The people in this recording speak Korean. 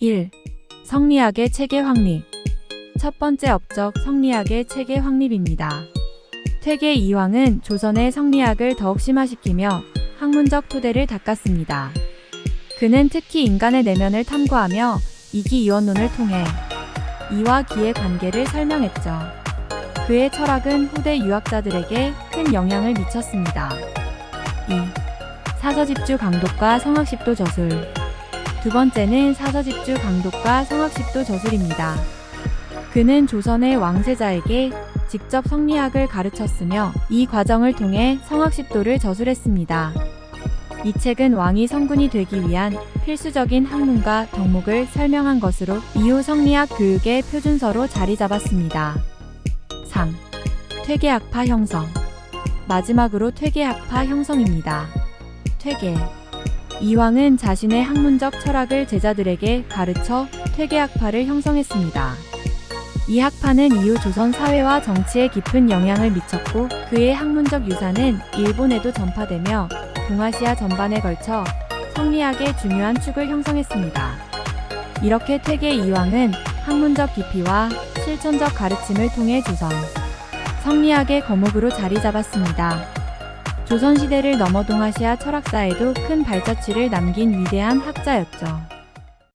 1. 성리학의 체계 확립. 첫 번째 업적 성리학의 체계 확립입니다. 퇴계 이황은 조선의 성리학을 더욱 심화시키며 학문적 토대를 닦았습니다. 그는 특히 인간의 내면을 탐구하며 이기이원론을 통해 이와 기의 관계를 설명했죠. 그의 철학은 후대 유학자들에게 큰 영향을 미쳤습니다. 2. 사서집주 강독과 성학십도 저술. 두 번째는 사서집주 강독과 성학십도 저술입니다. 그는 조선의 왕세자에게 직접 성리학을 가르쳤으며 이 과정을 통해 성학십도를 저술했습니다. 이 책은 왕이 성군이 되기 위한 필수적인 학문과 덕목을 설명한 것으로 이후 성리학 교육의 표준서로 자리 잡았습니다. 3. 퇴계학파 형성. 마지막으로 퇴계학파 형성입니다. 퇴계. 이왕은 자신의 학문적 철학을 제자들에게 가르쳐 퇴계학파를 형성했습니다. 이 학파는 이후 조선 사회와 정치에 깊은 영향을 미쳤고 그의 학문적 유산은 일본에도 전파되며 동아시아 전반에 걸쳐 성리학의 중요한 축을 형성했습니다. 이렇게 퇴계 이황은 학문적 깊이와 실천적 가르침을 통해 조선 성리학의 거목으로 자리 잡았습니다. 조선시대를 넘어 동아시아 철학사에도 큰 발자취를 남긴 위대한 학자였죠.